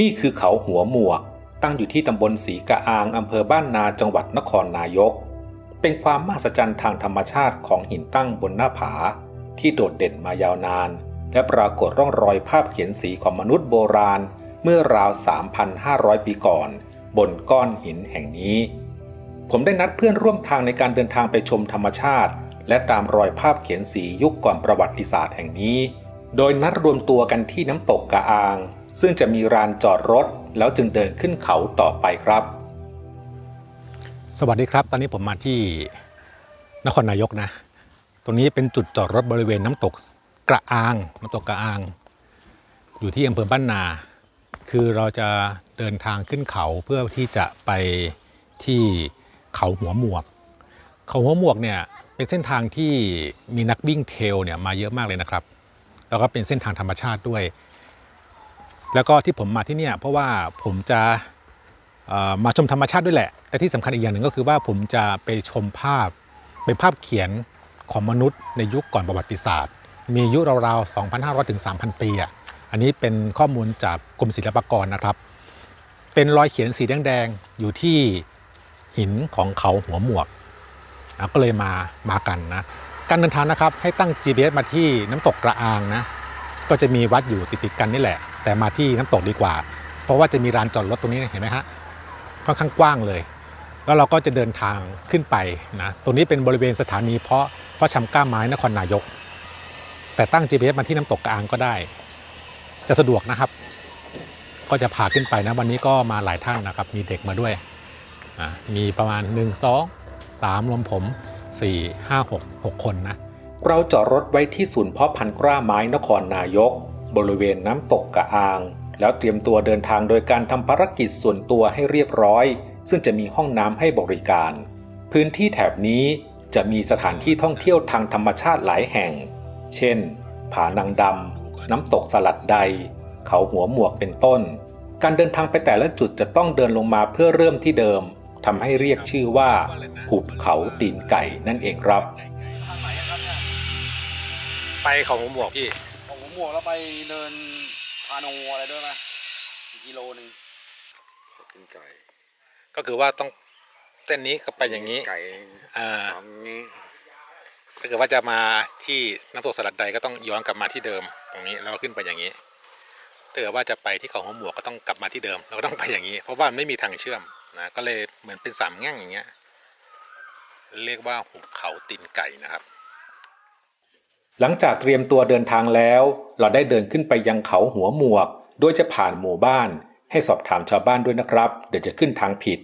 นี่คือเขาหัวหมวก ตั้งอยู่ที่ตำบลศรีกะอางอำเภอบ้านนาจังหวัดนครนายก เป็นความมหัศจรรย์ทางธรรมชาติของหินตั้งบนหน้าผา ที่โดดเด่นมายาวนาน และปรากฏร่องรอยภาพเขียนสีของมนุษย์โบราณ เมื่อราว 3,500 ปีก่อน บนก้อนหินแห่งนี้ ผมได้นัดเพื่อนร่วมทางในการเดินทางไปชมธรรมชาติ และตามรอยภาพเขียนสียุคก่อนประวัติศาสตร์แห่งนี้ โดยนัดรวมตัวกันที่น้ำตกกะอาง ซึ่งจะมีลานจอดรถ แล้วจึงเดินขึ้นเขาต่อไปครับ สวัสดีครับ ตอนนี้ผมมาที่นครนายกนะ ตรงนี้เป็นจุดจอดรถบริเวณน้ำตกกระอางน้ำตกกระอาง อยู่ที่อำเภอบ้านนา คือเราจะเดินทางขึ้นเขาเพื่อที่จะไปที่เขาหัวหมวก เขาหัวหมวกเนี่ยเป็นเส้นทางที่มีนักวิ่งเทลเนี่ยมาเยอะมากเลยนะครับ แล้วก็เป็นเส้นทางธรรมชาติด้วย แล้วก็ที่ผมมาที่เนี่ยเพราะว่าผมจะมาชมธรรมชาติด้วยแหละ แต่ที่สำคัญอีกอย่างหนึ่งก็คือว่าผมจะไปชมภาพเป็นภาพเขียนของมนุษย์ในยุคก่อนประวัติศาสตร์ มีอายุราวๆ 2,500 ถึง 3,000 ปีอะ อันนี้เป็นข้อมูลจากกรมศิลปากรนะครับ เป็นรอยเขียนสีแดงๆ อยู่ที่หินของเขาหัวหมวกนะก็เลยมามากันนะ การเดินทางนะครับให้ตั้ง GPS มาที่น้ำตกกระอางนะ ก็จะมีวัดอยู่ติดๆกันนี่แหละ แต่มาที่น้ำตกดีกว่า เพราะว่าจะมีลานจอดรถตรงนี้เห็นไหมฮะค่อนข้างกว้างเลย แล้วเราก็จะเดินทางขึ้นไปนะตรงนี้เป็นบริเวณสถานีเพาะเพาะชำกล้าไม้นครนายก แต่ตั้ง GPS มาที่น้ำตกกระอางก็ได้ จะสะดวกนะครับ ก็จะพาขึ้นไปนะวันนี้ก็มาหลายท่านนะครับ มีเด็กมาด้วยอะมีประมาณ 1 2 3รวมผม 4 5 6 6 คนนะเราจอดรถไว้ที่ศูนย์เพาะพันธุ์กล้าไม้นครนายก บริเวณน้ำตกกะอาง แล้วเตรียมตัวเดินทางโดยการทำภารกิจส่วนตัวให้เรียบร้อย ซึ่งจะมีห้องน้ำให้บริการ พื้นที่แถบนี้จะมีสถานที่ท่องเที่ยวทางธรรมชาติหลายแห่ง เช่น ผานางดำ น้ำตกสลัดใด เขาหัวหมวกเป็นต้น การเดินทางไปแต่ละจุดจะต้องเดินลงมาเพื่อเริ่มที่เดิมทำให้เรียกชื่อว่า หุบเขาตีนไก่นั่นเองครับ ไปเขาหัวหมวกพี่ หมวกแล้วไปเดินพาโนอะไรด้วยไหมอีกกิโลหนึ่งกินไก่ก็คือว่าต้องเส้นนี้ก็ไปอย่างนี้ไก่อ่าทำนี้ถ้าเกิดว่าจะมาที่น้ำตกสลัดใดก็ต้องย้อนกลับมาที่เดิมตรงนี้แล้วก็ขึ้นไปอย่างนี้ถ้าเกิดว่าจะไปที่เขาหัวหมวกก็ต้องกลับมาที่เดิมเราก็ต้องไปอย่างนี้ เพราะว่ามันไม่มีทางเชื่อมนะก็เลยเหมือนเป็นสามแง่งอย่างเงี้ยเรียกว่าหุบเขาตีนไก่นะครับ หลังจากเตรียมตัวเดินทางแล้ว เราได้เดินขึ้นไปยังเขาหัวหมวก โดยจะผ่านหมู่บ้าน ให้สอบถามชาวบ้านด้วยนะครับ เดี๋ยวจะขึ้นทางผิด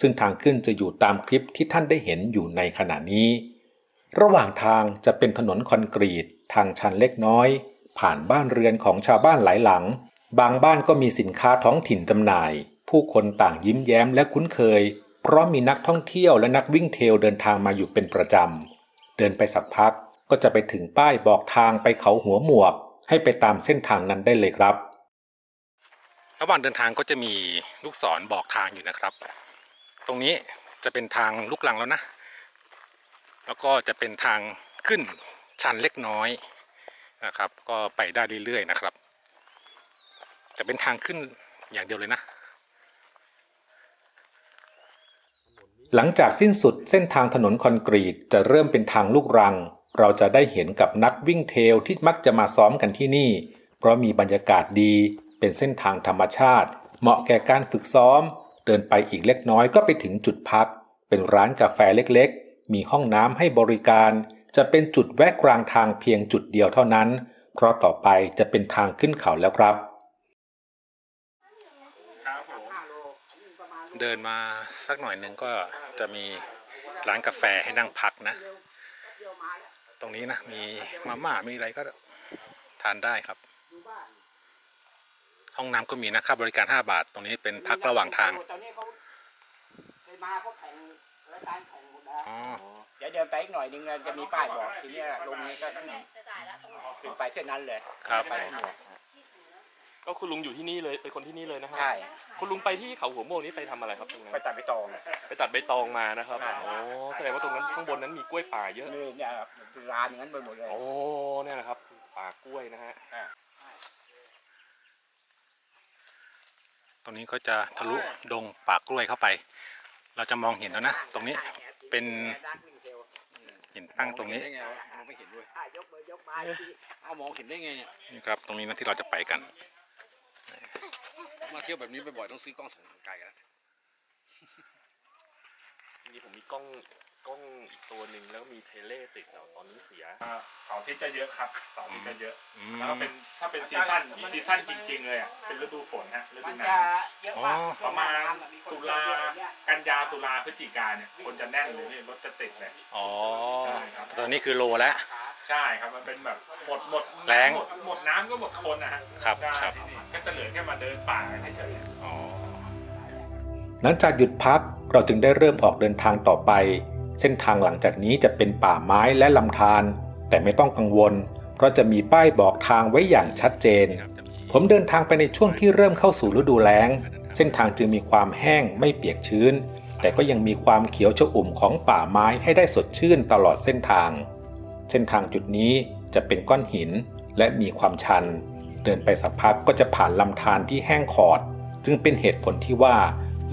ซึ่งทางขึ้นจะอยู่ตามคลิปที่ท่านได้เห็นอยู่ในขณะนี้ ระหว่างทางจะเป็นถนนคอนกรีต ทางชันเล็กน้อย ผ่านบ้านเรือนของชาวบ้านหลายหลัง บางบ้านก็มีสินค้าท้องถิ่นจำหน่าย ผู้คนต่างยิ้มแย้มและคุ้นเคย เพราะมีนักท่องเที่ยวและนักวิ่งเทลเดินทางมาอยู่เป็นประจำเดินไปสักพัก ก็จะไปถึงป้ายบอกทางไปเขาหัวหมวก ให้ไปตามเส้นทางนั้นได้เลยครับ ระหว่างเดินทางก็จะมีลูกศรบอกทางอยู่นะครับ ตรงนี้จะเป็นทางลูกลังแล้วนะ แล้วก็จะเป็นทางขึ้นชันเล็กน้อยนะครับ ก็ไปได้เรื่อยๆนะครับแต่เป็นทางขึ้นอย่างเดียวเลยนะหลังจากสิ้นสุดเส้นทางถนนคอนกรีตจะเริ่มเป็นทางลูกรัง เราจะได้เห็นกับนักวิ่งเทลที่มักจะมาซ้อมกันที่นี่ เพราะมีบรรยากาศดี เป็นเส้นทางธรรมชาติ เหมาะแก่การฝึกซ้อม เดินไปอีกเล็กน้อยก็ไปถึงจุดพัก เป็นร้านกาแฟเล็กๆ มีห้องน้ำให้บริการ จะเป็นจุดแวะกลางทางเพียงจุดเดียวเท่านั้น เพราะต่อไปจะเป็นทางขึ้นเขาแล้วครับ เดินมาสักหน่อยหนึ่งก็จะมีร้านกาแฟให้นั่งพักนะ ตรงนี้นะ มีมาม่ามีอะไรก็ทานได้ครับ ห้องน้ำก็มีนะค่าบริการ 5 บาท ตรงนี้เป็นพักระหว่างทางตอนนี้เขาเคยมาเขาแข่งรายการแข่งหมดแล้วอ๋อเดี๋ยวเดินไปอีกหน่อยนึงจะมีป้ายบอกทีเนี้ยลงนี้ก็ขึ้นขึ้นไปเส้นนั้นเลยครับไปทั้งหมด ก็คุณลุงอยู่ที่นี่เลยเป็นคนที่นี่เลยนะครัใช่คุณลุงไปที่เขาหัวโมกนี้ไปทำอะไรครับตรงนั้นไปตัดไปตอง ไปตัดใบตองมานะครับใช่ โอ้แสดงว่าตรงนั้นข้างบนนั้นมีกล้วยป่าเยอะ นี่เนี่ยร้านอย่างนั้นไปหมดเลย โอ้เนี่ยนะครับป่ากล้วยนะฮะอ่าตรงนี้ก็จะทะลุดงป่ากล้วยเข้าไป เราจะมองเห็นแล้วนะ ตรงนี้ เป็นหินตั้งตรงนี้ได้ไงวะมองไม่เห็นด้วยยกมือยกไม้ที่เอ้ามองเห็นได้ไงเนี่ย นี่ครับ ตรงนี้นะที่เราจะไปกัน มาเที่ยวแบบนี้บ่อยๆต้องซื้อกล้องส่องทางไกลแล้วนี่ผมมีกล้องกล้องอีกตัวหนึ่งแล้วก็มีเทเลติดแต่ตอนนี้เสียเสาร์อาทิตย์จะเยอะครับเสาร์อาทิตย์จะเยอะอืแล้วก็เป็นถ้าเป็นซีซั่นซีซั่นจริงๆเลยอะเป็นฤดูฝนฮะฤมัดูนหนาจะวเยอะมากประมาณตุลากันยาตุลาพฤศจิกาเนี่ยคนจะแน่นเลยนี่รถจะติดเลยอ๋อ ใช่ครับตอนนี้คือโลแล้ว ใช่ครับมันเป็นแบบหมดหมดแรงหมดหมดน้ำก็หมดคนนะฮะครับใช่ครับ ที่นี่ก็จะเหลือแค่มาเดินป่ากันเฉยๆอ๋อหลังจากหยุดพักเราจึงได้เริ่มออกเดินทางต่อไป เส้นทางหลังจากนี้จะเป็นป่าไม้และลำธารแต่ไม่ต้องกังวล เพราะจะมีป้ายบอกทางไว้อย่างชัดเจน ผมเดินทางไปในช่วงที่เริ่มเข้าสู่ฤดูแล้ง เส้นทางจึงมีความแห้งไม่เปียกชื้น แต่ก็ยังมีความเขียวชอุ่มของป่าไม้ให้ได้สดชื่นตลอดเส้นทาง เส้นทางจุดนี้จะเป็นก้อนหินและมีความชัน เดินไปสักพักก็จะผ่านลำธารที่แห้งขอด จึงเป็นเหตุผลที่ว่า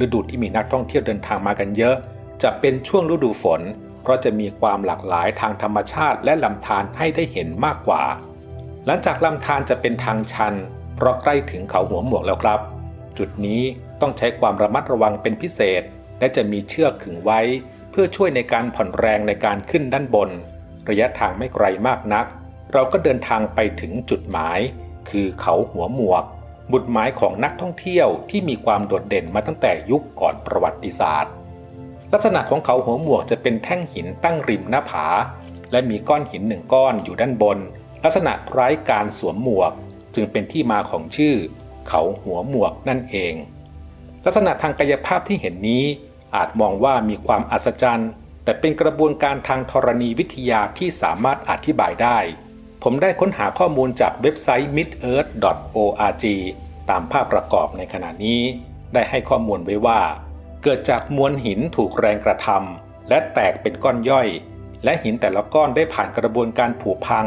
ฤดูที่มีนักท่องเที่ยวเดินทางมากันเยอะ จะเป็นช่วงฤดูฝน เพราะจะมีความหลากหลายทางธรรมชาติและลำธารให้ได้เห็นมากกว่า หลังจากลำธารจะเป็นทางชัน เพราะใกล้ถึงเขาหัวหมวกแล้วครับ จุดนี้ต้องใช้ความระมัดระวังเป็นพิเศษ และจะมีเชือกขึงไว้ เพื่อช่วยในการผ่อนแรงในการขึ้นด้านบน ระยะทางไม่ไกลมากนัก เราก็เดินทางไปถึงจุดหมาย คือเขาหัวหมวก บุตรหมายของนักท่องเที่ยวที่มีความโดดเด่นมาตั้งแต่ยุคก่อนประวัติศาสตร์ ลักษณะของเขาหัวหมวกจะเป็นแท่งหินตั้งริมหน้าผา และมีก้อนหินหนึ่งก้อนอยู่ด้านบน ลักษณะคล้ายการสวมหมวก จึงเป็นที่มาของชื่อ เขาหัวหมวกนั่นเอง ลักษณะทางกายภาพที่เห็นนี้อาจมองว่ามีความอัศจรรย์ แต่เป็นกระบวนการทางธรณีวิทยาที่สามารถอธิบายได้ ผมได้ค้นหาข้อมูลจากเว็บไซต์ midearth.org ตามภาพประกอบในขณะนี้ ได้ให้ข้อมูลไว้ว่า เกิดจากมวลหินถูกแรงกระทำและแตกเป็นก้อนย่อย และหินแต่ละก้อนได้ผ่านกระบวนการผุพัง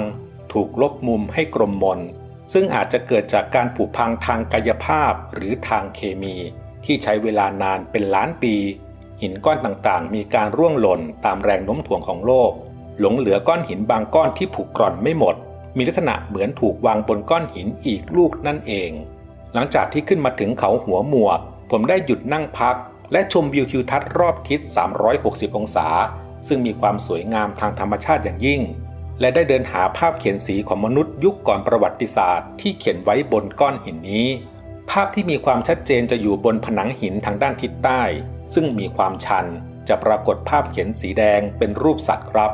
ถูกลบมุมให้กลมมน ซึ่งอาจจะเกิดจากการผุพังทางกายภาพหรือทางเคมี ที่ใช้เวลานานเป็นล้านปี หินก้อนต่างๆ มีการร่วงหล่นตามแรงโน้มถ่วงของโลก หลงเหลือก้อนหินบางก้อนที่ผุกร่อนไม่หมด มีลักษณะเหมือนถูกวางบนก้อนหินอีกลูกนั่นเอง หลังจากที่ขึ้นมาถึงเขาหัวหมวก ผมได้หยุดนั่งพัก และชมวิวทิวทัศน์รอบทิศ 360 องศา ซึ่งมีความสวยงามทางธรรมชาติอย่างยิ่ง และได้เดินหาภาพเขียนสีของมนุษย์ยุคก่อนประวัติศาสตร์ ที่เขียนไว้บนก้อนหินนี้ ภาพที่มีความชัดเจนจะอยู่บนผนังหินทางด้านทิศใต้ ซึ่งมีความชันจะปรากฏภาพเขียนสีแดงเป็นรูปสัตว์ครับ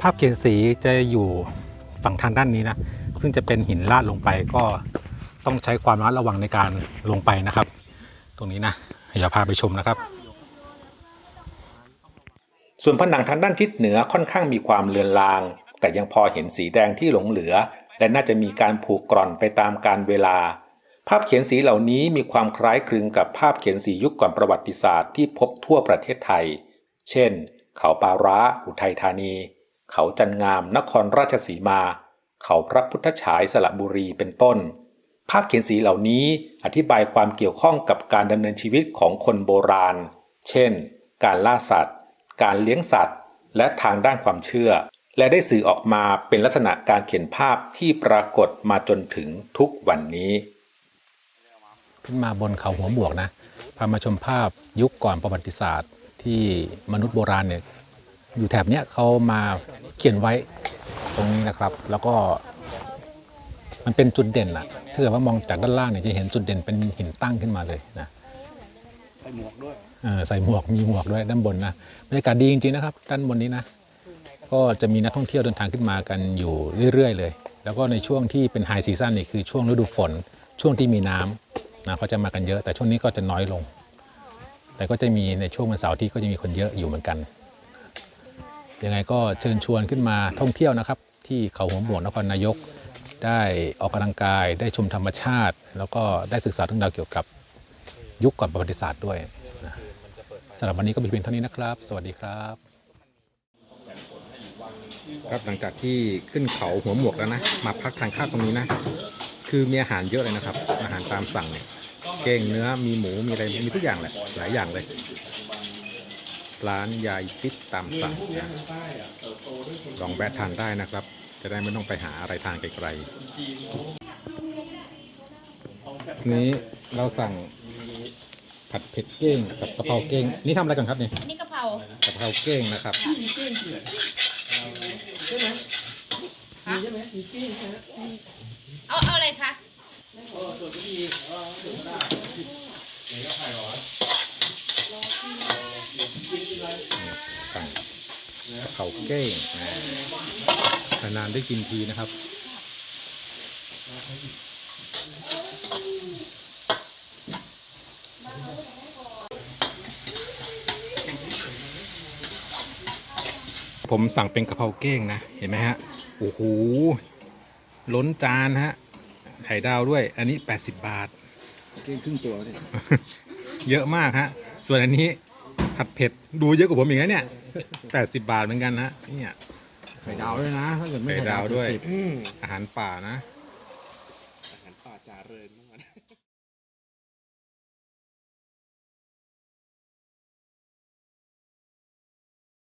ภาพเขียนสีจะอยู่ฝั่งทางด้านนี้นะ ซึ่งจะเป็นหินลาดลงไปก็ต้องใช้ความระมัดระวังในการลงไปนะครับ ตรงนี้นะอย่าพาไปชมนะครับ ส่วนผนังทางด้านทิศเหนือค่อนข้างมีความเลือนลาง แต่ยังพอเห็นสีแดงที่หลงเหลือ และน่าจะมีการผูกกร่อนไปตามการเวลา ภาพเขียนสีเหล่านี้มีความคล้ายคลึงกับภาพเขียนสียุคก่อนประวัติศาสตร์ที่พบทั่วประเทศไทย เช่น เขาปาร้า อุทัยธานี เขาจันงาม นครราชสีมา เขาพระพุทธฉายสระบุรีเป็นต้น ภาพเขียนสีเหล่านี้อธิบายความเกี่ยวข้องกับการดำเนินชีวิตของคนโบราณ เช่น การล่าสัตว์ การเลี้ยงสัตว์ และทางด้านความเชื่อ และได้สื่อออกมาเป็นลักษณะการเขียนภาพที่ปรากฏมาจนถึงทุกวันนี้ ขึ้นมาบนเขาหัวหมวกนะพามาชมภาพยุคก่อนประวัติศาสตร์ ที่มนุษย์โบราณเนี่ยอยู่แถบเนี้ยเขามาเขียนไว้ตรงนี้นะครับ แล้วก็มันเป็นจุดเด่นอะถ้าเกิดว่ามองจากด้านล่างเนี่ยจะเห็นจุดเด่นเป็นหินตั้งขึ้นมาเลยนะใส่หมวกด้วยใส่หมวกมีหมวกด้วยด้านบนนะบรรยากาศดีจริงๆนะครับ ด้านบนนี้นะก็จะมีนักท่องเที่ยวเดินทางขึ้นมากันอยู่เรื่อยๆเลย แล้วก็ในช่วงที่เป็นไฮซีซั่นนี่คือช่วงฤดูฝน ช่วงที่มีน้ำ นะเขาจะมากันเยอะแต่ช่วงนี้ก็จะน้อยลง แต่ก็จะมีในช่วงวันเสาร์ที่ก็จะมีคนเยอะอยู่เหมือนกันยังไงก็เชิญชวนขึ้นมาท่องเที่ยวนะครับ ที่เขาหัวหมวกนครนายก ได้ออกกำลังกาย ได้ชมธรรมชาติ แล้วก็ได้ศึกษาเรื่องราวเกี่ยวกับยุคก่อนประวัติศาสตร์ด้วยนะสำหรับวันนี้ก็มีเพียงเท่านี้นะครับ สวัสดีครับครับหลังจากที่ขึ้นเขาหัวหมวกแล้วนะ มาพักทานข้าวตรงนี้นะ คือมีอาหารเยอะเลยนะครับ อาหารตามสั่งเนี่ยเก้งเนื้อมีหมูมีอะไรมีทุกอย่างแหละหลายอย่างเลย ร้านยายติ๊ดตามสั่งนะลองแวะทานได้นะครับ จะได้ไม่ต้องไปหาอะไรทานไกลๆนี้เราสั่งผัดเผ็ดเก้งกับกะเพราเก้งนี่ทำอะไรกันครับเนี่ยอันนี้กะเพรากะเพราเก้งนะครับเอาเอาอะไรคะสั่งกะเพราเก้งนะนานๆได้กินทีนะครับ ผมสั่งเป็นกะเพราเก้งนะ เห็นไหมฮะ โอ้โห ล้นจานฮะ ไข่ดาวด้วย อันนี้ 80 บาท เก้งครึ่งตัวเนี่ยเยอะมากฮะ ส่วนอันนี้ผัดเผ็ดดูเยอะกว่าผมอีกนะเนี่ย 80 บาทเหมือนกันนะเนี่ยไข่ดาวด้วยนะถ้าเกิดไม่ไข่ดาวด้วยสิบอาหารป่านะ อาหารป่าจาเริญมาก